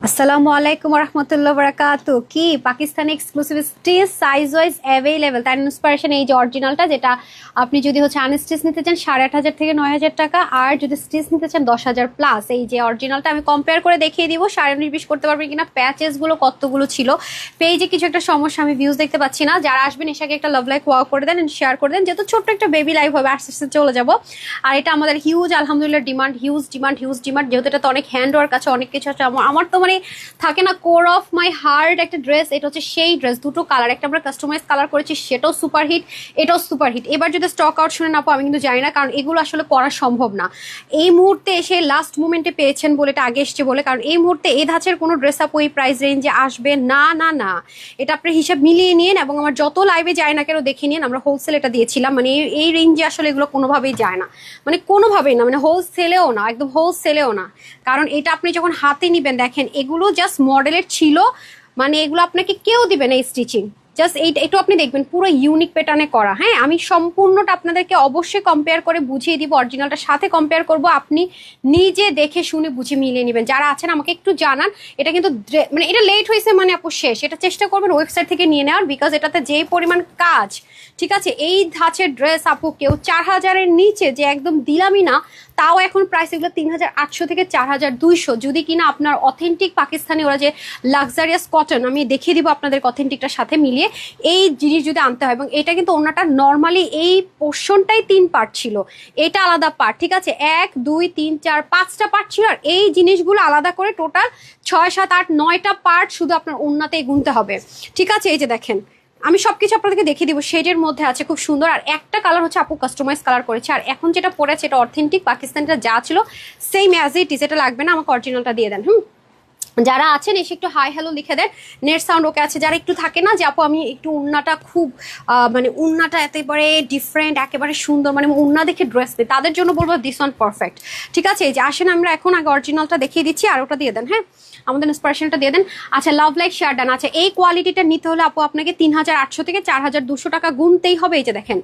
আসসালামু আলাইকুম রহমতুল্লাহ বারাকাতু। কি, Pakistani exclusive stitch size wise available তার ইন্সপিরেশন এই যে অরিজিনালটা যেটা আপনি যদি হচ্ছে আনস্টিচ নিতে চান, সাড়ে আট হাজার থেকে নয় হাজার টাকা, আর যদি স্টিচ নিতে চান, দশ হাজার প্লাস এই যে অরিজিনালটা আমি কম্পেয়ার করে দেখিয়ে দিব, সাড়ে উনিশ বিশ করতে পারবেন কিনা প্যাচেসগুলো কতগুলো ছিল। পেজে কিছু একটা সমস্যা, আমি ভিউজ দেখতে পাচ্ছি না। যারা আসবেন এসাকে একটা লাভ লাইক ওয়াক করে দেন শেয়ার করে দেন, যেহেতু ছোট্ট একটা বেবি লাইফ হবে আস্তে আস্তে চলে যাব। আর এটা আমাদের হিউজ আলহামদুলিল্লাহ demand huge demand huge demand যেহেতু এটা তো অনেক হ্যান্ড ওয়ার্ক আছে, অনেক কিছু আছে, আমার তো মানে থাকে না কোর অফ মাই হার্ট একটা ড্রেস এটা হচ্ছে সেই ড্রেস দুটো কালার একটা আমরা কাস্টমাইজ কালার করেছি, সেটাও সুপার হিট এটাও সুপার হিট এবার যদি স্টক আউট শুনে না পাবো আমি কিন্তু জানি না, কারণ এগুলো আসলে করা সম্ভব না। এই মুহূর্তে এসে লাস্ট মুমেন্টে পেয়েছেন বলে এটা আগে এসছে বলে, কারণ এই মুহূর্তে এই ধাঁচের কোনো ড্রেস আপ ওই প্রাইস রেঞ্জে আসবে না না না। এটা আপনি হিসাব মিলিয়ে নিন এবং আমার যত লাইভে যায় না কেন দেখে নিন আমরা হোলসেল এটা দিয়েছিলাম মানে এই রেঞ্জে আসলে এগুলো কোনোভাবেই যায় না। মানে কোনোভাবেই না মানে হোলসেলেও না, একদম হোলসেলেও না। কারণ এটা আপনি যখন হাতে নিবেন, দেখেন এগুলো জাস্ট মডেলের ছিল। মানে এগুলো আপনাকে কেউ দিবে না স্টিচিং জাস্ট এইটা, একটু আপনি দেখবেন, পুরো ইউনিক প্যাটার্নে করা। হ্যাঁ আমি সম্পূর্ণটা আপনাদেরকে অবশ্যই কম্পেয়ার করে বুঝিয়ে দিব অরিজিনালটার সাথে কম্পেয়ার করব। আপনি নিজে দেখে শুনে বুঝে মিলিয়ে নেবেন। যারা আছেন, আমাকে একটু জানান, এটা কিন্তু মানে এটা লেট হয়েছে মানে আপু শেষ। এটা চেষ্টা করবেন ওয়েবসাইট থেকে নিয়ে নেওয়ার বিকজ এটাতে যে পরিমাণ কাজ, ঠিক আছে? এই ধাঁচের ড্রেস আপু, কেউ চার হাজারের নিচে যে একদম দিলামই না, তাও এখন প্রাইস এগুলো তিন হাজার আটশো থেকে চার হাজার দুইশো। যদি কিনা আপনার অথেন্টিক পাকিস্তানি ওরা যে লাক্সারিয়াস কটন আমি দেখিয়ে দিব আপনাদের অথেন্টিকটার সাথে মিলিয়ে। এই জিনিস যদি আনতে হয় এবং এটা কিন্তু ওনাটা নর্মালি এই পোর্শনটাই তিন পার্ট ছিল। এটা আলাদা পার্ট ঠিক আছে? এক, দুই, তিন, চার, পাঁচটা পার্ট ছিল আর এই জিনিসগুলো আলাদা করে টোটাল ছয়, সাত, আট, নয়টা পার্ট শুধু আপনার ওনাতেই গুনতে হবে। ঠিক আছে? এই যে দেখেন, আমি সবকিছু আপনাদেরকে দেখিয়ে দিব। শেডের মধ্যে আছে, খুব সুন্দর। আর একটা কালার হচ্ছে আপু কাস্টমাইজ কালার করেছে। আর এখন যেটা পড়েছে, এটা অথেন্টিক পাকিস্তানটা যা ছিল সেম অ্যাজ ইট এটা লাগবে না, আমাকে অরিজিনালটা দিয়ে দেন, হুম? যারা আছেন, এসে একটু হাই হ্যালো লিখে দেন। নেট সাউন্ড ওকে আছে। যারা একটু থাকে না, যে আপু, আমি একটু উন্নাটা খুব মানে উন্নাটা একেবারে ডিফারেন্ট একেবারে সুন্দর মানে উন্না দেখে ড্রেস দিই। তাদের জন্য বলব দিস ওয়ান পারফেক্ট ঠিক আছে? এই যে আসেন, আমরা এখন আগে অরিজিনালটা দেখিয়ে দিচ্ছি, আর ওটা দিয়ে দেন হ্যাঁ? আমাদের ইন্সপিরেশনটা দিয়ে দেন। আচ্ছা লাভ লাইক শেয়ার ডান আচ্ছা এই কোয়ালিটিটা নিতে হলে আপু, আপনাকে তিন হাজার আটশো থেকে চার হাজার দুশো টাকা গুনতেই হবে। এই যে দেখেন,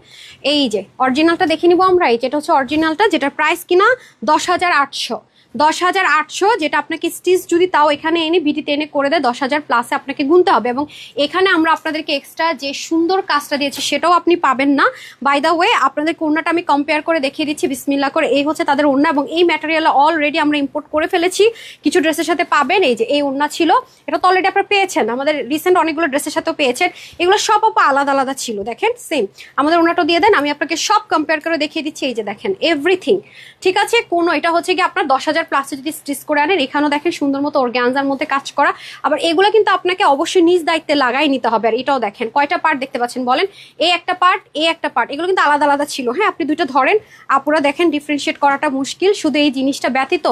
এই যে অরিজিনালটা দেখে নিবো আমরা। এই যেটা হচ্ছে অরিজিনালটা যেটার প্রাইস কিনা দশ হাজার আটশো। দশ হাজার আটশো, যেটা আপনাকে স্টিচ যদি তাও এখানে এনে বিটিতে এনে করে দেয়, দশ হাজার প্লাসে আপনাকে গুনতে হবে। এবং এখানে আমরা আপনাদেরকে এক্সট্রা যে সুন্দর কাজটা দিয়েছি, সেটাও আপনি পাবেন না। বাই দ্য ওয়ে আপনাদের ওড়নাটা আমি কম্পেয়ার করে দেখিয়ে দিচ্ছি বিসমিল্লা করে। এই হচ্ছে তাদের ওড়না এবং এই ম্যাটেরিয়াল অলরেডি আমরা ইম্পোর্ট করে ফেলেছি। কিছু ড্রেসের সাথে পাবেন, এই যে এই ওড়না ছিল। এটা তো অলরেডি আপনারা পেয়েছেন। আমাদের রিসেন্ট অনেকগুলো ড্রেসের সাথেও পেয়েছেন। এগুলো সব আপু আলাদা আলাদা ছিল। দেখেন সেম আমাদের ওনাটা দিয়ে দেন, আমি আপনাকে সব কম্পেয়ার করে দেখিয়ে দিচ্ছি। এই যে দেখেন এভরিথিং ঠিক আছে? কোনো, এটা হচ্ছে কি আপনার দশ হাজার প্লাসে যদি স্টিচ করে আনেন, এখানেও দেখেন সুন্দর মতো অর্গ্যানজার মধ্যে কাজ করা। আবার এগুলো কিন্তু আপনাকে অবশ্যই নিজ দায়িত্বে লাগাই নিতে হবে, আর এটাও দেখেন। কয়টা পার্ট দেখতে পাচ্ছেন বলেন? এই একটা পার্ট এই একটা পার্ট এগুলো কিন্তু আলাদা আলাদা ছিল। হ্যাঁ আপনি দুটো ধরেন, আপুরা দেখেন ডিফারেন্সিয়েট করাটা মুশকিল, শুধু এই জিনিসটা ব্যতীত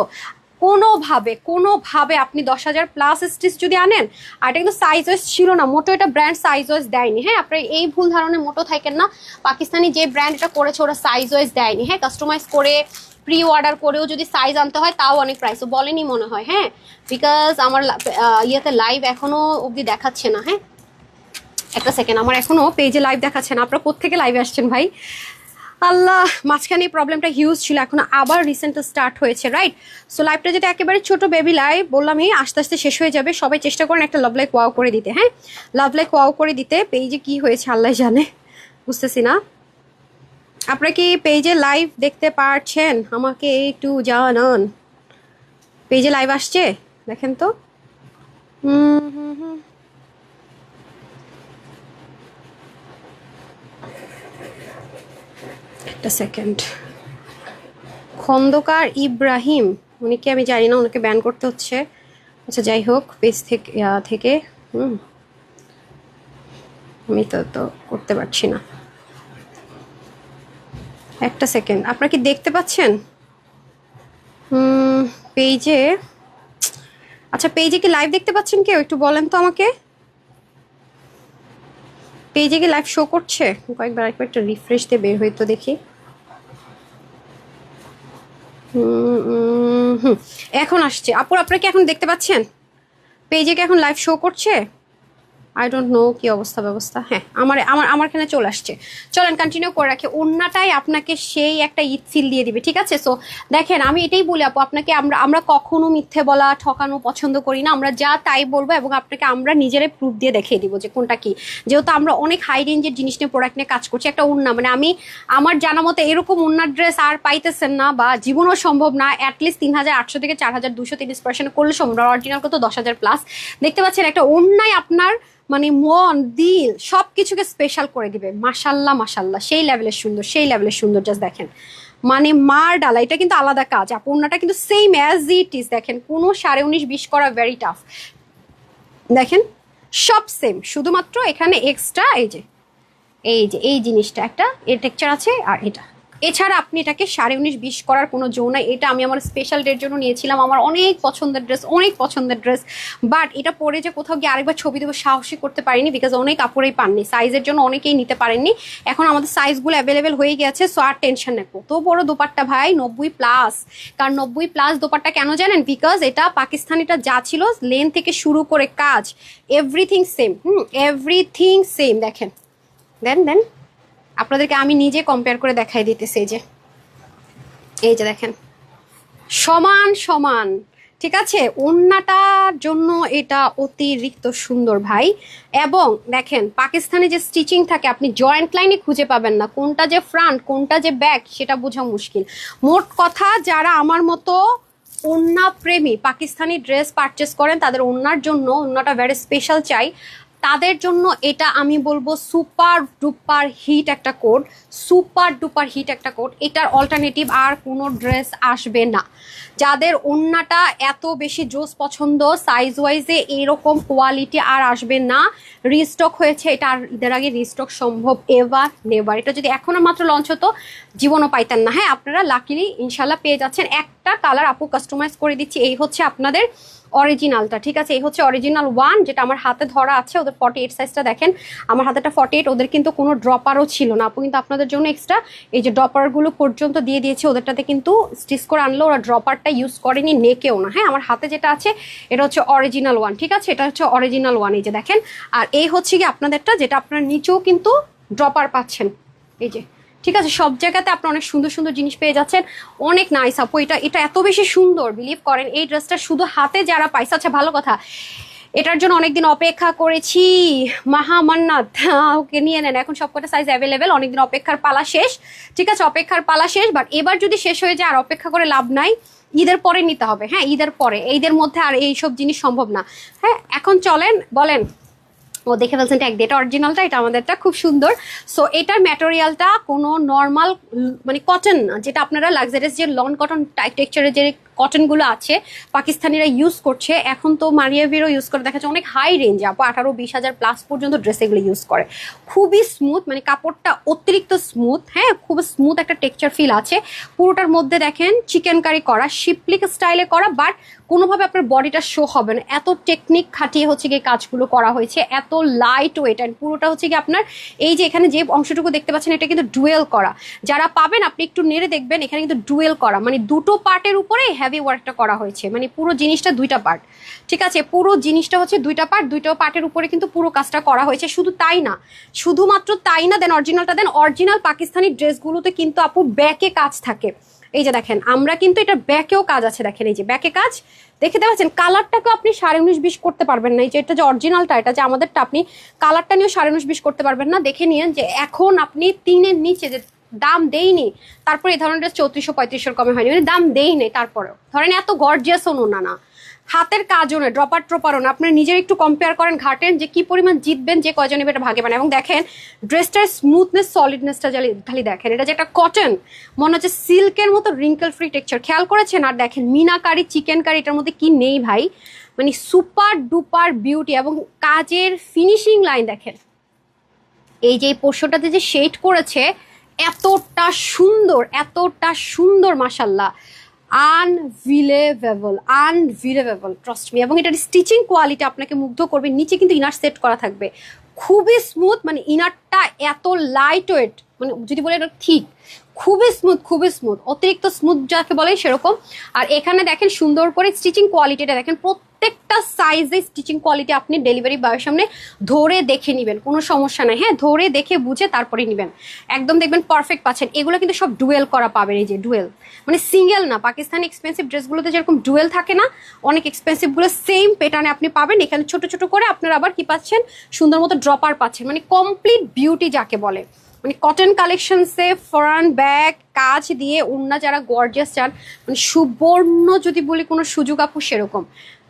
কোনোভাবে কোনোভাবে আপনি দশ হাজার প্লাস স্টিচ যদি আনেন, আর এটা কিন্তু সাইজ ওয়াইজ ছিল না মোটো এটা ব্র্যান্ড সাইজ ওয়াইজ দেয়নি। হ্যাঁ আপনার এই ভুল ধারণে মোটো থাকেন না। পাকিস্তানি যে ব্র্যান্ড এটা করেছে, ওরা সাইজ ওয়াইজ দেয়নি। হ্যাঁ কাস্টমাইজ করে প্রি অর্ডার করেও যদি সাইজ আনতে হয়, তাও অনেক প্রাইস বলেনি মনে হয় হ্যাঁ? বিকজ আমার ইয়েতে লাইভ এখনও অবধি দেখাচ্ছে না হ্যাঁ? একটা সেকেন্ড আমার এখনও পেজে লাইভ দেখাচ্ছে না। আপনারা কোথেকে লাইভে আসছেন ভাই? আল্লাহ, মাঝখানে এই প্রবলেমটা হিউজ ছিল, এখন আবার রিসেন্ট স্টার্ট হয়েছে রাইট সো লাইভটা যেটা একেবারে ছোট বেবি লাইভ বললামই আস্তে আস্তে শেষ হয়ে যাবে। সবাই চেষ্টা করেন একটা লাভ লাইক ওয়াও করে দিতে হ্যাঁ? লাভ লাইক ওয়াও করে দিতে পেজে কি হয়েছে, আল্লাহ জানে, বুঝতেছি না। আপনারা কি পেজে লাইভ দেখতে পারছেন? আমাকে একটু জানান। পেজে লাইভ আসছে? দেখেন তো। একটা সেকেন্ড খন্দকার ইব্রাহিম, উনি কি আমি জানি না ওনাকে ব্যান করতে হচ্ছে। আচ্ছা যাই হোক, পেজ থেকে থেকে, হুম। আমি তো তো করতে পারছি না। একটা সেকেন্ড আপনারা কি দেখতে পাচ্ছেন? পেজে আচ্ছা পেজে কি লাইভ দেখতে পাচ্ছেন কেউ? একটু বলেন তো আমাকে। পেজে কি লাইভ শো করছে? কয়েকবার একবার একটা রিফ্রেশ দিয়ে বের হইতো দেখি। হুম। এখন আসছে। আপুর আপনারা কি এখন দেখতে পাচ্ছেন? পেজে কি এখন লাইভ শো করছে? আই ডোন্ট নো কি অবস্থা, ব্যবস্থা। হ্যাঁ আমার আমার আমার এখানে চলে আসছে। চলেন কন্টিনিউ করে রাখি। অন্যটাই আপনাকে সেই একটা ঈদ ফিল দিয়ে দিবে, ঠিক আছে? সো দেখেন, আমি এটাই বলি আপু, আপনাকে আমরা আমরা কখনো মিথ্যে বলা, ঠকানো পছন্দ করি না। আমরা যা তাই বলব এবং আপনাকে আমরা নিজেরাই প্রুফ দিয়ে দেখিয়ে দিব যে কোনটা কি। যেহেতু আমরা অনেক হাই রেঞ্জের জিনিস নিয়ে প্রোডাক্ট নিয়ে কাজ করছি, একটা উন্না। মানে আমি, আমার জানা মতো এরকম উন্নার ড্রেস আর পাইতেছেন না বা জীবনও সম্ভব না। অ্যাটলিস্ট তিন হাজার আটশো থেকে চার হাজার দুশো তিরিশ পার্সেন্ট করলে সম্ভব অরিজিনাল কত? দশ হাজার প্লাস দেখতে পাচ্ছেন, একটা অন্যায় আপনার মানে মন, দিল সব কিছুকে স্পেশাল করে দিবে। মাসাল্লাহ মাসাল্লাহ সেই লেভেলের সুন্দর, সেই লেভেলের সুন্দর জাস্ট দেখেন। মানে মার ডালা, এটা কিন্তু আলাদা কাজ। আপনারটা কিন্তু সেম অ্যাজ ইট ইজ দেখেন। কোনো সাড়ে উনিশ, বিশ করা ভেরি টাফ দেখেন, সব সেম শুধুমাত্র এখানে এক্সট্রা এই যে এই যে, এই জিনিসটা, একটা, এর টেক্সচার আছে আর এটা। এছাড়া আপনি এটাকে সাড়ে উনিশ, বিশ করার কোনো জো নাই। এটা আমি আমার স্পেশাল ডের জন্য নিয়েছিলাম। আমার অনেক পছন্দের ড্রেস অনেক পছন্দের ড্রেস বাট এটা পরে যে কোথাও গিয়ে আরেকবার ছবি দেবো সাহসী করতে পারিনি বিকজ অনেক কাপড়েই পাননি। সাইজের জন্য অনেকেই নিতে পারেননি। এখন আমাদের সাইজগুলো অ্যাভেলেবেল হয়ে গেছে সো আর টেনশন নেই। কত বড় দোপাট্টা ভাই? নব্বই প্লাস কারণ নব্বই প্লাস দোপাট্টা কেন জানেন? বিকজ এটা পাকিস্তানিটা যা ছিল লেন থেকে শুরু করে কাজ everything same hmm everything same দেখেন। দেন দেন। আপনাদেরকে আমি নিজে কম্পেয়ার করে দেখাই দিতেছি যে। এই যে দেখেন। সমান সমান। ঠিক আছে? ওন্নাটার জন্য এটা অতিরিক্ত সুন্দর ভাই। এবং দেখেন, পাকিস্তানে যে স্টিচিং থাকে, আপনি জয়েন্ট লাইনে খুঁজে পাবেন না। কোনটা যে ফ্রন্ট কোনটা যে ব্যাক সেটা বোঝা মুশকিল। মোট কথা, যারা আমার মতো ওন্না প্রেমী, পাকিস্তানি ড্রেস পারচেস করেন, তাদের ওন্নার জন্য ওন্নাটা ভেরি স্পেশাল চাই। তাদের জন্য এটা আমি বলব সুপার ডুপার হিট একটা কোড, সুপার ডুপার হিট একটা কোড। এটার অল্টারনেটিভ আর কোনো ড্রেস আসবে না। যাদের ওন্নাটা এত বেশি জোস পছন্দ সাইজ ওয়াইজে এরকম কোয়ালিটি আর আসবে না। রিস্টক হয়েছে, এটা আর ঈদের আগে রিস্টক সম্ভব এভার নেভার এটা যদি এখনও মাত্র লঞ্চ হতো, জীবনও পাইতেন না। হ্যাঁ আপনারা লাকিলি ইনশাল্লাহ পেয়ে যাচ্ছেন। একটা কালার আপু কাস্টমাইজ করে দিচ্ছি। এই হচ্ছে আপনাদের অরিজিনালটা ঠিক আছে? এই হচ্ছে অরিজিনাল ওয়ান যেটা আমার হাতে ধরা আছে, ওদের ফর্টি এইট সাইজটা দেখেন। আমার হাতেটা ফর্টি এইট ওদের কিন্তু কোনো ড্রপারও ছিল না। আপু কিন্তু আপনাদের জন্য এক্সট্রা এই যে ড্রপারগুলো পর্যন্ত দিয়ে দিয়েছে, ওদেরটাতে কিন্তু স্টিচ করে আনলো ওরা ড্রপারটা ইউজ করেনি, নেকেও না। হ্যাঁ আমার হাতে যেটা আছে, এটা হচ্ছে অরিজিনাল ওয়ান ঠিক আছে? এটা হচ্ছে অরিজিনাল ওয়ান এই যে দেখেন। আর এই হচ্ছে কি আপনাদেরটা, যেটা আপনার নিচেও কিন্তু ড্রপার পাচ্ছেন। এই যে ঠিক আছে, সব জায়গাতে আপনি অনেক সুন্দর সুন্দর জিনিস পেয়ে যাচ্ছেন। অনেক নাইস আপু, এটা এটা এত বেশি সুন্দর বিলিভ করেন, এই ড্রেসটা শুধু হাতে যারা পাইছে আচ্ছা ভালো কথা, এটার জন্য অনেকদিন অপেক্ষা করেছি। মাহা মান্নাত ওকে নিয়ে নেন, এখন সবকটা সাইজ অ্যাভেলেবেল অনেকদিন অপেক্ষার পালা শেষ। ঠিক আছে, অপেক্ষার পালা শেষ বাট এবার যদি শেষ হয়ে যায় আর অপেক্ষা করে লাভ নাই, ঈদের পরে নিতে হবে। হ্যাঁ ঈদের পরে ঈদের মধ্যে আর এইসব জিনিস সম্ভব না। হ্যাঁ এখন চলেন, বলেন। ও দেখে ফেলছেন এক দিয়ে এটা অরিজিনালটা এটা আমাদেরটা খুব সুন্দর। সো এটার ম্যাটেরিয়ালটা কোনো নর্মাল মানে কটন যেটা আপনারা লাক্সারিয়াস যে লন কটন টেক্সচারের যে কটনগুলো আছে, পাকিস্তানিরা ইউজ করছে। এখন তো মারিয়াভিরও ইউজ করে। দেখা যাচ্ছে অনেক হাই রেঞ্জে আপু, আঠারো, বিশ হাজার প্লাস পর্যন্ত ড্রেস এগুলো ইউজ করে। খুবই স্মুথ মানে কাপড়টা অতিরিক্ত স্মুথ হ্যাঁ খুব স্মুথ একটা টেক্সচার ফিল আছে। পুরোটার মধ্যে দেখেন চিকেন কারি করা শিপলিক স্টাইলে করা বাট কোনোভাবে আপনার বডিটা শো হবে না। এত টেকনিক খাটিয়ে হচ্ছে গিয়ে কাজগুলো করা হয়েছে। এত লাইট ওয়েট অ্যান্ড পুরোটা হচ্ছে কি আপনার এই যে এখানে যে অংশটুকু দেখতে পাচ্ছেন, এটা কিন্তু ডুয়েল করা। যারা পাবেন, আপনি একটু নেড়ে দেখবেন, এখানে কিন্তু ডুয়েল করা। মানে দুটো পার্টের উপরে ওয়ার্কটা করা হয়েছে। মানে পুরো জিনিসটা দুইটা পার্ট ঠিক আছে? পুরো জিনিসটা হচ্ছে দুইটা পার্ট দুইটা পার্টের উপরে কিন্তু পুরো কাজটা করা হয়েছে। শুধু তাই না, শুধুমাত্র তাই না দেন অরিজিনালটা দেন অরিজিনাল পাকিস্তানি ড্রেসগুলোতে কিন্তু আপু ব্যাকে কাজ থাকে। এই যে দেখেন, আমরা কিন্তু এটা ব্যাকেও কাজ আছে। দেখেন, এই যে ব্যাকে কাজ, দেখে পাচ্ছেন কালারটাকেও আপনি সাড়ে উনিশ বিশ করতে পারবেন না। এই যে এটা যে অরিজিনালটা এটা যে আমাদেরটা, আপনি কালারটা নিয়েও সাড়ে উনিশ বিশ করতে পারবেন না। দেখে নিন যে এখন আপনি তিনের নিচে যে দাম দেইনি। তারপরে এই ধরনের চৌত্রিশশো পঁয়ত্রিশশোর কমে হয়নি। মানে দাম দেইনি তারপরেও। ধরেন এত গর্জিয়াসও না না। হাতের কাজও নয় ড্রপার ট্রপারও না। আপনার নিজের একটু কম্পেয়ার করেন, ঘাটেন যে কি পরিমাণ জিতবেন, যে কয়জন এটা ভাগে পান এবং দেখেন ড্রেসটার স্মুথনেস সলিডনেসটা খালি দেখেন। এটা যে একটা কটন মনে হচ্ছে সিল্কের মতো রিঙ্কেল ফ্রি টেক্সচার খেয়াল করেছেন? আর দেখেন মিনা কারি চিকেন কারি এটার মধ্যে কি নেই ভাই? মানে সুপার ডুপার বিউটি এবং কাজের ফিনিশিং লাইন দেখেন। এই যে এই পোষ্যটাতে যে শেড করেছে এতটা সুন্দর এতটা সুন্দর মাসাল্লাহ আনভিলেভেবল আনভিলেভেবল ট্রাস্ট মি এবং এটার স্টিচিং কোয়ালিটি আপনাকে মুগ্ধ করবে, নিচে কিন্তু ইনার সেট করা থাকবে। খুবই স্মুথ মানে ইনারটা এত লাইট ওয়েট মানে যদি বলে এটা ঠিক খুবই স্মুথ খুবই স্মুথ অতিরিক্ত স্মুথ যাকে বলে সেরকম। আর এখানে দেখেন সুন্দর করে স্টিচিং কোয়ালিটিটা দেখেন প্রত্যেকটা সাইজে স্টিচিং কোয়ালিটি আপনি ডেলিভারি বয়ের সামনে ধরে দেখে নেবেন, কোনো সমস্যা নাই। হ্যাঁ ধরে দেখে বুঝে তারপরে নেবেন। একদম দেখবেন পারফেক্ট পাচ্ছেন। এগুলো কিন্তু সব ডুয়েল করা পাবেন, এই যে ডুয়েল মানে সিঙ্গেল না, পাকিস্তানি এক্সপেন্সিভ ড্রেসগুলোতে যেরকম ডুয়েল থাকে না, অনেক এক্সপেন্সিভগুলো সেম প্যাটার্নে আপনি পাবেন। এখানে ছোট ছোট করে আপনারা আবার কি পাচ্ছেন? সুন্দর মতো ড্রপার পাচ্ছেন। মানে কমপ্লিট বিউটি যাকে বলে। মানে কটন কালেকশনসে ফরান ব্যাগ কাজ দিয়ে অন্য যারা গর্জিয়াস চান মানে সুবর্ণ যদি বলি কোনো সুযোগ আপু সেরকম।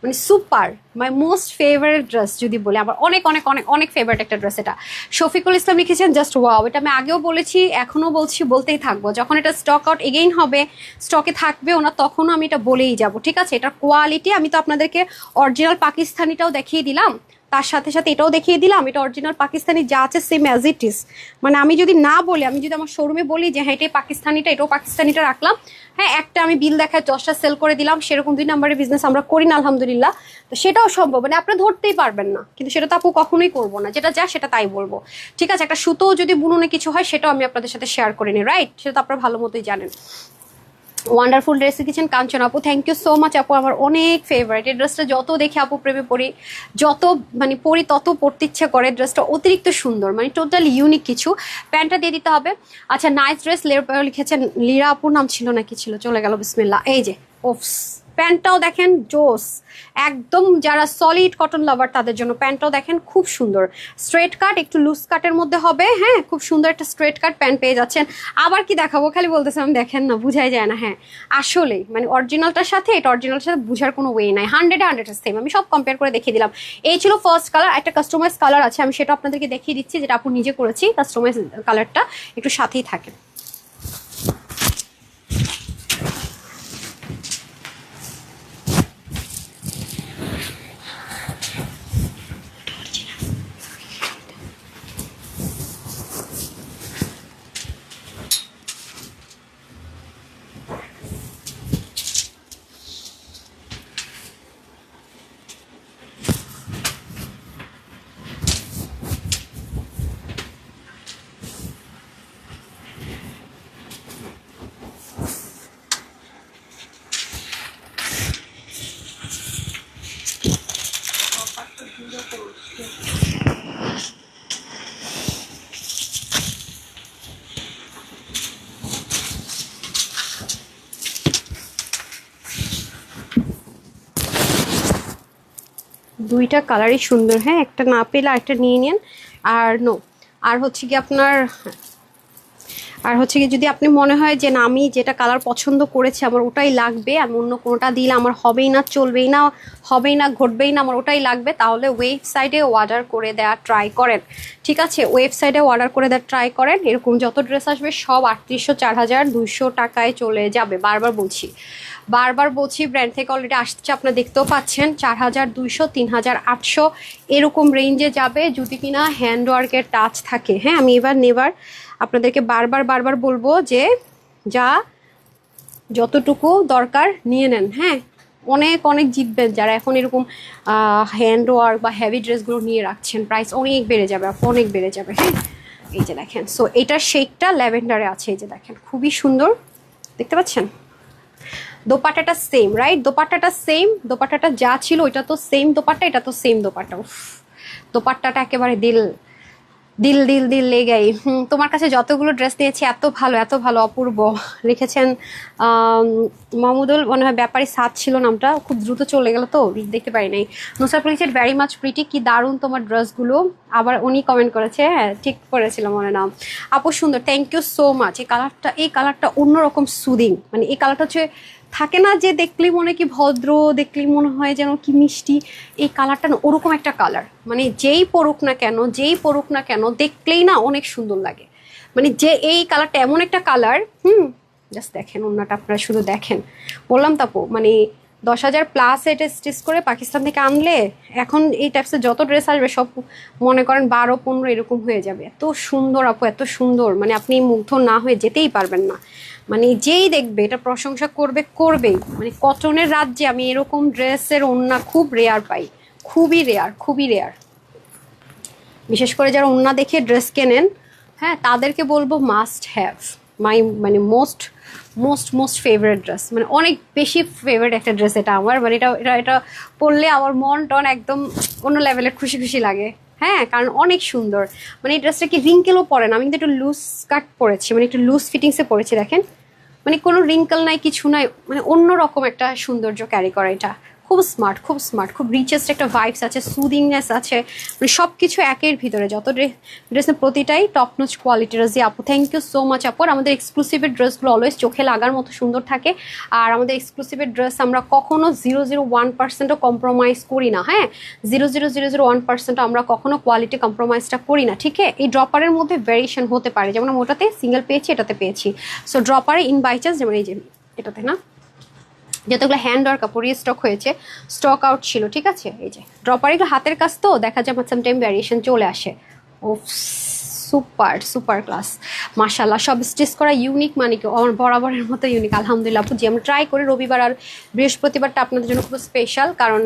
মানে super my most favourite dress যদি বলি, আমার অনেক অনেক অনেক অনেক ফেভারিট একটা ড্রেস এটা। শফিকুল ইসলাম লিখেছেন জাস্ট ওয়াও এটা আমি আগেও বলেছি, এখনও বলছি, বলতেই থাকব। যখন এটা স্টক আউট এগেইন হবে স্টকে থাকবে ওনা তখনও আমি এটা বলেই যাব, ঠিক আছে? এটার কোয়ালিটি আমি তো আপনাদেরকে অরিজিনাল পাকিস্তানিটাও দেখিয়ে দিলাম, তার সাথে সাথে এটাও দেখিয়ে দিলাম, এটা অরিজিনাল পাকিস্তানি যা আছে সেম অ্যাজ ইট ইস মানে আমি যদি না বলি, আমি যদি আমার শোরুমে বলি যে হ্যাঁ এটাই পাকিস্তানিটা, এটাও পাকিস্তানিটা রাখলাম। হ্যাঁ একটা আমি বিল দেখায় দশটা সেল করে দিলাম, সেরকম দুই নাম্বারের বিজনেস আমরা করি না, আলহামদুলিল্লাহ। তো সেটাও সম্ভব মানে আপনি ধরতেই পারবেন না। কিন্তু সেটা তো আপু কখনোই করব না, যেটা যা সেটা তাই বলব। ঠিক আছে, একটা সুতো যদি বুননে কিছু হয়, সেটাও আমি আপনাদের সাথে শেয়ার করে নিই রাইট সেটা তো আপনারা ভালো মতোই জানেন। ওয়ান্ডারফুল ড্রেস কিচেন কাঞ্চন আপু থ্যাংক ইউ সো মাচ আপু, আমার অনেক ফেভারিট এই ড্রেসটা যত দেখে আপু প্রেমে পড়ি, যত মানে পড়ি, তত পড়তে ইচ্ছে করে। ড্রেসটা অতিরিক্ত সুন্দর মানে টোটাল ইউনিক কিছু। প্যান্টটা দিয়ে দিতে হবে। আচ্ছা নাইস ড্রেস লিখেছেন লীরা আপুর নাম ছিল নাকি? ছিল, চলে গেল বিসমিল্লা এই যে, ওফস। প্যান্টটাও দেখেন জোস। একদম যারা সলিড কটন লাভার তাদের জন্য প্যান্টটাও দেখেন খুব সুন্দর। স্ট্রেট কাট একটু লুজ কাটের মধ্যে হবে হ্যাঁ খুব সুন্দর একটা স্ট্রেট কাট প্যান্ট পেয়ে যাচ্ছেন। আবার কি দেখাবো? খালি বলতেছিলাম দেখেন না, বুঝাই যায় না। হ্যাঁ আসলেই মানে অরিজিনালটার সাথে, এটা অরিজিনালটার সাথে বুঝার কোনো ওয়ে নাই। হান্ড্রেড হান্ড্রেড সেম আমি সব কম্পেয়ার করে দেখিয়ে দিলাম। এই ছিল ফার্স্ট কালার একটা কাস্টমাইজ কালার আছে, আমি সেটা আপনাদেরকে দেখিয়ে দিচ্ছি, যেটা আপু নিজে করেছি কাস্টমাইজ কালারটা একটু সাথেই থাকেন। দুইটা কালারই সুন্দর হ্যাঁ? একটা না পেলে আরেকটা নিয়ে নিন। আর নো আর হচ্ছে কি আপনার, আর হচ্ছে কি যদি আপনি মনে হয় যে না, আমি যেটা কালার পছন্দ করেছি আমার ওটাই লাগবে, আমি অন্য কোনোটা দিলে আমার হবেই না, চলবেই না, হবেই না, ঘটবেই না, আমার ওটাই লাগবে, তাহলে ওয়েবসাইটে অর্ডার করে দেওয়া ট্রাই করেন। ঠিক আছে? ওয়েবসাইটে অর্ডার করে দেওয়া ট্রাই করেন, এরকম যত ড্রেস আসবে সব আটত্রিশশো চার হাজার দুইশো টাকায় চলে যাবে, বারবার বলছি। বারবার বলছি ব্র্যান্ড থেকে অলরেডি আসছে, আপনারা দেখতেও পাচ্ছেন, চার হাজার দুইশো, তিন হাজার আটশো এরকম রেঞ্জে যাবে। যদি কিনা হ্যান্ডওয়ার্কের টাচ থাকে হ্যাঁ আমি এবার নেবার আপনাদেরকে বারবার বারবার বলব যে, যা যতটুকু দরকার নিয়ে নেন হ্যাঁ। অনেক অনেক জিতবেন যারা এখন এরকম হ্যান্ড ওয়ার্ক বা হেভি ড্রেসগুলো নিয়ে রাখছেন। প্রাইস অনেক বেড়ে যাবে অনেক বেড়ে যাবে হ্যাঁ। এই যে দেখেন সো এটার শেকটা ল্যাভেন্ডারে আছে, এই যে দেখেন, খুবই সুন্দর। দেখতে পাচ্ছেন? দোপাট্টাটা সেম রাইট দোপাট্টাটা সেম দোপাট্টাটা যা ছিল ওইটা তো সেম দোপাট্টা এটা তো সেম দোপাট্টা। উফ দোপাট্টাটা একেবারে দিল দিল দিল দিল লেগেই। হুম, তোমার কাছে যতগুলো ড্রেস নিয়েছি এত ভালো এত ভালো অপূর্ব। লিখেছেন মাহমুদুল মনে হয় ব্যাপারী সাত ছিল নামটা খুব দ্রুত চলে গেল তো দেখতে পারি নাই। নুসার লিখেছেন ভ্যারি মাচ প্রিটি কি দারুণ তোমার ড্রেসগুলো আবার উনি কমেন্ট করেছে হ্যাঁ ঠিক করেছিল মনে নাম আপু সুন্দর থ্যাংক ইউ সো মাচ এই কালারটা এই কালারটা অন্যরকম সুদিং মানে এই কালারটা হচ্ছে থাকে না যে দেখলেই মনে কি ভদ্র, দেখলেই মনে হয় যেন কি মিষ্টি, এই কালারটা না, ওরকম একটা কালার মানে যেই পড়ুক না কেন, যেই পড়ুক না কেন, দেখলেই না অনেক সুন্দর লাগে। মানে যে এই কালারটা এমন একটা কালার হুম জাস্ট দেখেন অন্যটা আপনারা শুধু দেখেন। বললাম তাপো মানে দশ হাজার প্লাস এটা স্টিচ করে পাকিস্তান থেকে আনলে এখন এই টাইপসের যত ড্রেস আসবে, সব মনে করেন বারো, পনেরো এরকম হয়ে যাবে। এত সুন্দর আপু, এত সুন্দর। মানে আপনি মুগ্ধ না হয়ে যেতেই পারবেন না। মানে যেই দেখবে, এটা প্রশংসা করবে, করবেই। মানে কটনের রাজ্যে আমি এরকম ড্রেসের ওন্না খুব রেয়ার পাই। খুবই রেয়ার খুবই রেয়ার বিশেষ করে যারা ওন্না দেখে ড্রেস কেনেন হ্যাঁ তাদেরকে বলব মাস্ট হ্যাভ মাই মানে most most most favourite dress মানে অনেক বেশি ফেভারিট একটা ড্রেস এটা আমার। মানে এটা এটা এটা পরলে আমার মন টন একদম অন্য লেভেলের খুশি খুশি লাগে। হ্যাঁ কারণ অনেক সুন্দর। মানে এই ড্রেসটা কি রিঙ্কেলও পরে না? আমি কিন্তু একটু লুজ কাট পরেছি। মানে একটু লুজ ফিটিংসে পরেছি, দেখেন। মানে কোনো রিঙ্কেল নাই, কিছু নাই। মানে অন্যরকম একটা সৌন্দর্য ক্যারি করা এটা। খুব স্মার্ট খুব স্মার্ট খুব রিচেস্ট একটা ভাইবস আছে সুদিংনেস আছে। মানে সব কিছু একের ভিতরে, যত ড্রেসের প্রতিটাই টপ নোচ কোয়ালিটির যে আপু। থ্যাংক ইউ সো মাচ আপু। আমাদের এক্সক্লুসিভের ড্রেসগুলো অলওয়েজ চোখে লাগার মতো সুন্দর থাকে। আর আমাদের এক্সক্লুসিভের ড্রেস আমরা কখনো জিরো জিরো ওয়ান পার্সেন্টও কম্প্রোমাইজ করি না হ্যাঁ? Zero zero zero zero one পার্সেন্টও আমরা কখনো কোয়ালিটি কম্প্রোমাইজটা করি না, ঠিক আছে? এই ড্রপারের মধ্যে ভেরিয়েশন হতে পারে। যেমন আমি ওটাতে সিঙ্গেল পেয়েছি, এটাতে পেয়েছি। সো ড্রপারে ইন বাই চান্স যেমন এই যে, এটাতে না? যতগুলো হ্যান্ড ওয়ার কাপড় স্টক হয়েছে স্টক আউট ছিল, ঠিক আছে? এই যে ড্রপার এগুলো হাতের কাজ তো, দেখা যায় আমার সামটাইম ভ্যারিয়েশন চলে আসে। ও সুপার সুপার ক্লাস। মাশাল্লাহ সব স্টিচ করা ইউনিক মানে কি আমার বরাবরের মতো ইউনিক আলহামদুলিল্লাহ। জি, আমরা ট্রাই করি রবিবার আর বৃহস্পতিবারটা আপনাদের জন্য খুব স্পেশাল কারণ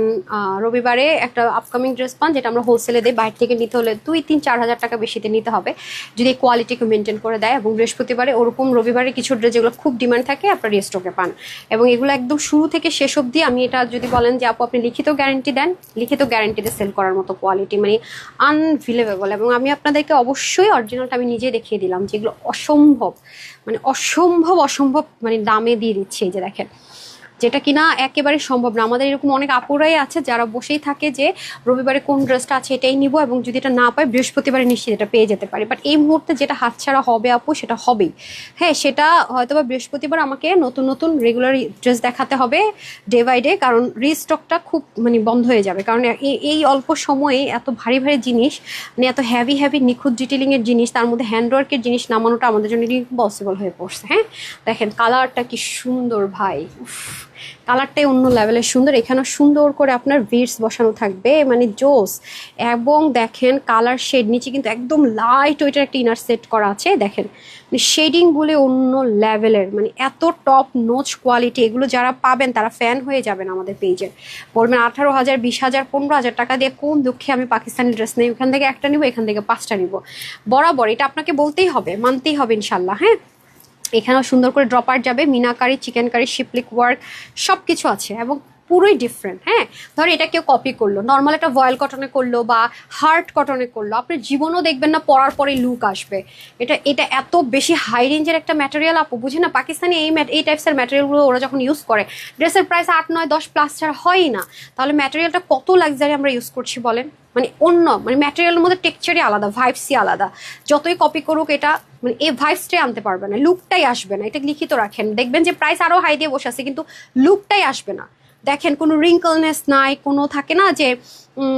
রবিবারে একটা আপকামিং ড্রেস পান, যেটা আমরা হোলসেলে দিই, বাইরে থেকে নিতে হলে দুই, তিন, চার হাজার টাকা বেশিতে নিতে হবে। যদি কোয়ালিটিকে মেনটেন করে দেয়, এবং বৃহস্পতিবারে ওরকম রবিবারে কিছু ড্রেস যেগুলো খুব ডিমান্ড থাকে, আপনার রিস্টকে পান। এবং এগুলো একদম শুরু থেকে শেষ অবধি, আমি এটা যদি বলেন যে, আপু, আপনি লিখিত গ্যারান্টি দেন, লিখিত গ্যারেন্টিতে সেল করার মতো কোয়ালিটি মানে আনভিলেবেবল এবং আমি আপনাদেরকে অবশ্যই অরিজিনালটা আমি নিজে দেখিয়ে দিলাম যেগুলো অসম্ভব মানে অসম্ভব অসম্ভব মানে দামে দিয়ে দিচ্ছে এই যে দেখেন। যেটা কিনা একেবারে সম্ভব না। আমাদের এরকম অনেক আপুরাই আছে যারা বসেই থাকে যে রবিবারে কোন ড্রেসটা আছে এটাই নিব এবং যদি এটা না পাই বৃহস্পতিবারে নিশ্চিত এটা পেয়ে যেতে পারি। বাট এই মুহূর্তে যেটা হাতছাড়া হবে আপু, সেটা হবেই। হ্যাঁ সেটা হয়তো বা বৃহস্পতিবার আমাকে নতুন নতুন রেগুলার ড্রেস দেখাতে হবে ডে বাই ডে কারণ রিস্টকটা খুব মানে বন্ধ হয়ে যাবে। কারণ এই- এই অল্প সময়ে এত ভারী ভারী জিনিস মানে এত হ্যাভি হ্যাভি নিখুঁত ডিটেলিংয়ের জিনিস, তার মধ্যে হ্যান্ডওয়ার্কের জিনিস নামানোটা আমাদের জন্য ইম্পসিবল হয়ে পড়ছে। হ্যাঁ দেখেন কালারটা কি সুন্দর ভাই। উফ কালারটাই অন্য লেভেলের সুন্দর। এখানেও সুন্দর করে আপনার ভিডস বসানো থাকবে মানে জোস। এবং দেখেন কালার শেড, নিচে কিন্তু একদম লাইট ওইটার একটা ইনার সেট করা আছে, দেখেন। শেডিংগুলো অন্য লেভেলের মানে এত টপ নোচ কোয়ালিটি এগুলো যারা পাবেন তারা ফ্যান হয়ে যাবেন আমাদের পেজের বলবেন আঠারো হাজার, বিশ হাজার, পনেরো হাজার টাকা দিয়ে কোন দুঃখে আমি পাকিস্তানি ড্রেস নেই? ওখান থেকে একটা নিব, এখান থেকে পাঁচটা নিব। বরাবর, এটা আপনাকে বলতেই হবে, মানতেই হবে ইনশাল্লাহ হ্যাঁ? এখানেও সুন্দর করে ড্রপার যাবে। মিনাকারি চিকেন কারি শিপলিক ওয়ার্ক সব কিছু আছে। এবং পুরোই ডিফারেন্ট হ্যাঁ? ধর এটা কেউ কপি করল নর্মাল একটা ভয়েল কটনে করল বা হার্ড কটনে করল, আপনি জীবনও দেখবেন না পরার পরে লুক আসবে। এটা এটা এত বেশি হাই রেঞ্জের একটা ম্যাটেরিয়াল আপু বুঝে না, পাকিস্তানি এই এই টাইপসের ম্যাটেরিয়ালগুলো ওরা যখন ইউজ করে ড্রেসের প্রাইস আট, নয়, দশ প্লাস ছাড়া হয়ই না। তাহলে ম্যাটেরিয়ালটা কত লাক্সারি আমরা ইউজ করছি বলেন? মানে অন্য মানে ম্যাটেরিয়ালের মধ্যে টেক্সচারই আলাদা ভাইবসই আলাদা। যতই কপি করুক এটা মানে এই ভাইবসটাই আনতে পারবে না লুকটাই আসবে না। এটা লিখিত রাখেন। দেখবেন যে প্রাইস আরও হাই দিয়ে বসে আছে, কিন্তু লুকটাই আসবে না। দেখেন কোনো রিঙ্কলনেস নাই, কোনো থাকে না যে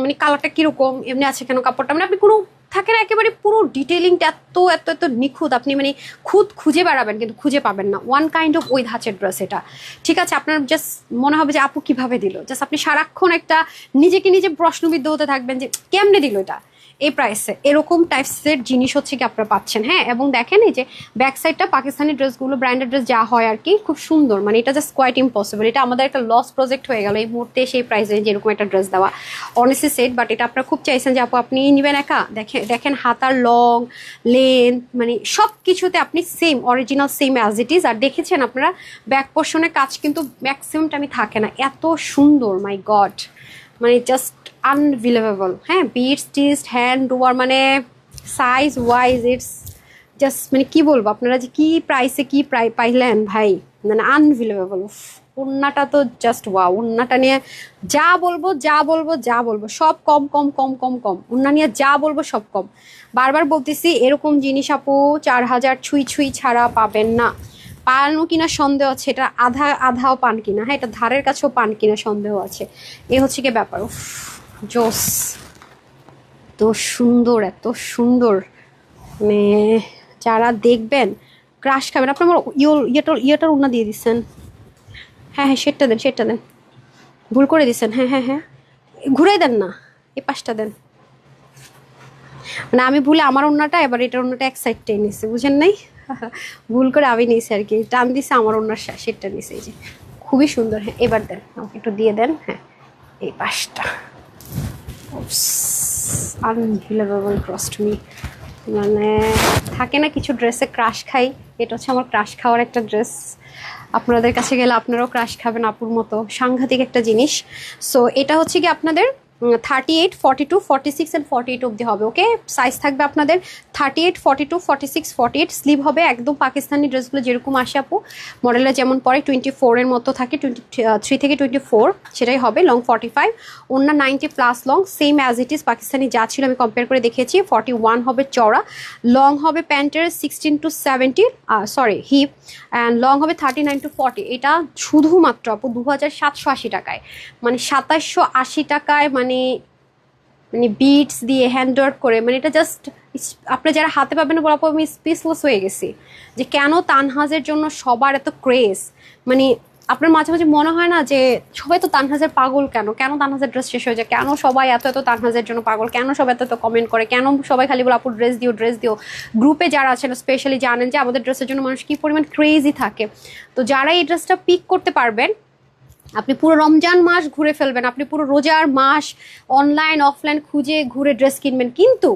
মানে কালারটা কীরকম, এমনি আছে কেন কাপড়টা? মানে আপনি কোনো, থাকে না একেবারে পুরো ডিটেলিংটা এত এত এত নিখুঁত, আপনি মানে খুদ খুঁজে বেড়াবেন কিন্তু খুঁজে পাবেন না। ওয়ান কাইন্ড অফ ওই ধাঁচের ড্রেস এটা। ঠিক আছে, আপনার জাস্ট মনে হবে যে আপু কীভাবে দিল? জাস্ট আপনি সারাক্ষণ একটা নিজেকে নিজে প্রশ্নবিদ্ধ হতে থাকবেন যে, কেমনে দিল এটা? এই প্রাইসে এরকম টাইপসের জিনিস হচ্ছে কি আপনারা পাচ্ছেন হ্যাঁ? এবং দেখেন এই যে ব্যাক সাইডটা পাকিস্তানি ড্রেসগুলো ব্র্যান্ডেড ড্রেস যা হয় আর কি, খুব সুন্দর। মানে এটা জাস্ট কোয়াইট ইম্পসিবল এটা আমাদের একটা লস প্রজেক্ট হয়ে গেল এই মুহূর্তে সেই প্রাইসে এরকম একটা ড্রেস দেওয়া। অনেস্টলি সেট বাট এটা আপনারা খুব চাইছেন যে, আপু, আপনি নেবেন একা? দেখেন দেখেন হাতার লং লেন্থ মানে সব কিছুতে আপনি same original same as it is আর দেখেছেন আপনারা ব্যাক পোর্শনের কাজ কিন্তু ম্যাক্সিমামটা আমি থাকে না। এত সুন্দর মাই গড মানে জাস্ট আনবিলিভেবল হ্যাঁ বিট স্টিচ হ্যান্ড ওয়ার মানে সাইজ ওয়াইজ ইটস জাস্ট মানে কি বলব? আপনারা যে কী প্রাইসে কী প্রাই পাইলেন ভাই? মানে আনবিলিভেবল উন্নাটা তো জাস্ট ওয়া উন্নাটা নিয়ে যা বলব যা বলব যা বলব, সব কম কম কম কম কম। উন্না নিয়ে যা বলব, সব কম। বারবার বলতেছি, এরকম জিনিস আপু, চার হাজার ছুঁই ছুঁই ছাড়া পাবেন না। পানও কিনা সন্দেহ আছে, এটা আধা, আধাও পান কিনা হ্যাঁ এটা ধারের কাছেও পান কিনা সন্দেহ আছে। এ হচ্ছে কি ব্যাপার? জোস। এত সুন্দর এত সুন্দর। মানে যারা দেখবেন ক্রাশ খাবেন। আপনি আমার ইয়ে ইয়েটার ইয়েটার উন্না দিয়ে দিচ্ছেন। হ্যাঁ হ্যাঁ সেটটা দেন সেটটা দেন। ভুল করে দিচ্ছেন। হ্যাঁ হ্যাঁ হ্যাঁ। ঘুরাই দেন না এ পাশটা দেন। মানে আমি ভুলে আমার অন্যটা এবার এটার অন্যটা এক সাইডটাই নিয়েছে বুঝেন নাই? ভুল করে আমি নিয়েছি আর কি। টান দিছে আমার অন্যার সেটটা নিয়েছে এই যে। খুবই সুন্দর হ্যাঁ এবার দেন, আমাকে একটু দিয়ে দেন হ্যাঁ এই পাশটা। আনবিলিভেবল ক্রস টু মি মানে থাকে না কিছু ড্রেসে ক্রাশ খাই, এটা হচ্ছে আমার ক্রাশ খাওয়ার একটা ড্রেস আপনাদের কাছে গেলে আপনারাও ক্রাশ খাবেন আপুর মতো সাংঘাতিক একটা জিনিস। সো এটা হচ্ছে কি আপনাদের thirty eight forty two forty six and forty eight অবধি হবে ওকে সাইজ থাকবে আপনাদের thirty eight forty two forty six forty eight sleeve হবে একদম পাকিস্তানি ড্রেসগুলো যেরকম আসে আপু। মডেলটা যেমন পরে টোয়েন্টি ফোরের মতো থাকে টোয়েন্টি থ্রি থেকে টোয়েন্টি ফোর সেটাই হবে লং ফর্টি ফাইভ অন্য ninety plus long same as it is Pakistani যা ছিল আমি কম্পেয়ার করে দেখেছি ফর্টি ওয়ান হবে চওড়া লং হবে প্যান্টের sixteen to seventy sorry hip and long হবে থার্টি নাইন টু ফর্টি এটা শুধুমাত্র আপু দু হাজার সাতশো আশি টাকায় মানে সাতাশশো আশি টাকায় মানে মানে মানে বিটস দিয়ে হ্যান্ড ওয়ার্ক করে মানে এটা জাস্ট আপনি যারা হাতে পাবেন না বলা আমি স্পেসলেস হয়ে গেছি। যে কেন তানহাজের জন্য সবার এত ক্রেজ মানে আপনার মাঝে মাঝে মনে হয় না যে সবাই তো তানহাজের পাগল কেন? কেন তানহাজের ড্রেস শেষ হয়ে যায়? কেন সবাই এত এত তানহাজের জন্য পাগল? কেন সবাই এত এত কমেন্ট করে? কেন সবাই খালি বলে, আপু ড্রেস দিও ড্রেস দিও? গ্রুপে যারা আছেন স্পেশালি জানেন যে আমাদের ড্রেসের জন্য মানুষ কী পরিমাণ ক্রেজি থাকে। তো যারা এই ড্রেসটা পিক করতে পারবেন আপনি পুরো রমজান মাস ঘুরে ফেলবেন, আপনি পুরো রোজার মাস অনলাইন অফলাইন খুঁজে ঘুরে ড্রেস কিনবেন। কিন্তু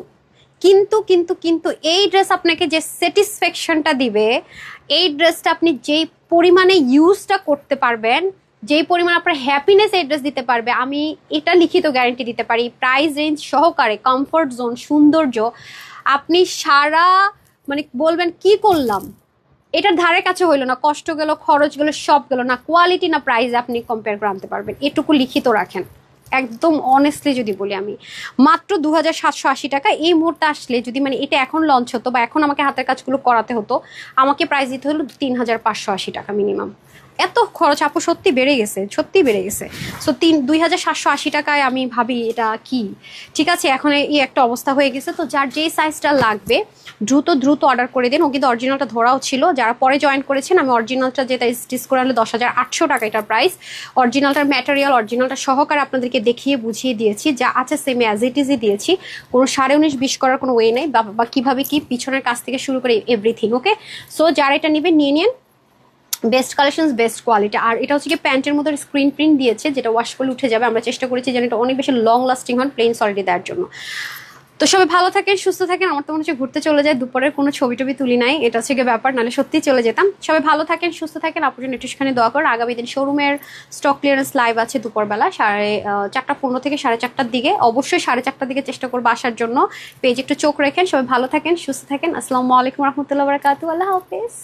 কিন্তু কিন্তু কিন্তু এই ড্রেস আপনাকে যে স্যাটিসফ্যাকশনটা দিবে, এই ড্রেসটা আপনি যেই পরিমাণে ইউজটা করতে পারবেন, যেই পরিমাণ আপনার হ্যাপিনেস এই ড্রেস দিতে পারবে, আমি এটা লিখিত গ্যারেন্টি দিতে পারি। প্রাইস রেঞ্জ সহকারে কমফোর্ট জোন সৌন্দর্য, আপনি সারা মানে বলবেন কি করলাম? এটার ধারে কাছে হইল না, কষ্ট গেল, খরচ গেল, সব গেল না কোয়ালিটি না প্রাইস আপনি কম্পেয়ার করে আনতে পারবেন। এটুকু লিখিত রাখেন। একদম অনেস্টলি যদি বলি আমি। মাত্র দু হাজার সাতশো আশি টাকা এই মুহূর্তে আসলে যদি মানে এটা এখন লঞ্চ হতো বা এখন আমাকে হাতের কাজগুলো করাতে হতো, আমাকে প্রাইস দিতে হলো তিন হাজার পাঁচশো আশি টাকা মিনিমাম এত খরচ আপু সত্যি বেড়ে গেছে, সত্যি বেড়ে গেছে। সো তিন, দুই হাজার সাতশো আশি টাকায় আমি ভাবি এটা কি? ঠিক আছে, এখন এই একটা অবস্থা হয়ে গেছে, তো যার যেই সাইজটা লাগবে, দ্রুত দ্রুত অর্ডার করে দিন। ও কিন্তু অরিজিনালটা ধরাও ছিল। যারা পরে জয়েন করেছেন, আমি অরিজিনালটা যেটা স্টিচ করে আনলে দশ হাজার আটশো টাকা এটার প্রাইস অরিজিনালটার ম্যাটেরিয়াল অরিজিনালটা সহকারে আপনাদেরকে দেখিয়ে বুঝিয়ে দিয়েছি, যা আছে সেম অ্যাজ ইট ইজই দিয়েছি। কোনো সাড়ে উনিশ, বিশ করার কোনো ওয়ে নেই, বা বা কীভাবে কি পিছনের কাছ থেকে শুরু করে এভরিথিং ওকে সো যারা এটা নেবেন, নিয়ে নিন। বেস্ট কালেকশন বেস্ট কোয়ালিটি আর এটা হচ্ছে কি প্যান্টের মধ্যে স্ক্রিন প্রিন্ট দিয়েছে, যেটা ওয়াশ করলে উঠে যাবে। আমরা চেষ্টা করেছি যেন এটা অনেক বেশি লং লাস্টিং হন প্লেন সলিডি দেওয়ার জন্য। তো সবাই ভালো থাকেন, সুস্থ থাকেন। আমার তো মনে হচ্ছে ঘুরতে চলে যায়, দুপুরের কোনো ছবি টবি তুলি নাই। এটা হচ্ছে ব্যাপার, নাহলে সত্যিই চলে যেতাম। সবাই ভালো থাকেন, সুস্থ থাকেন। আপনার জন্য একটুখানি দোয়া করেন। আগামী দিন শোরুমের স্টক ক্লিয়ারেন্স লাইভ আছে দুপুরবেলা, সাড়ে চারটা পনেরো থেকে সাড়ে চারটার দিকে। অবশ্যই সাড়ে চারটার দিকে চেষ্টা করব আসার জন্য। পেজ একটু চোখ রেখেন, সবাই ভালো থাকেন, সুস্থ থাকেন। আসসালামু আলাইকুম রহমতুল্লাহ বারকাতু আল্লাহ হাফিজ।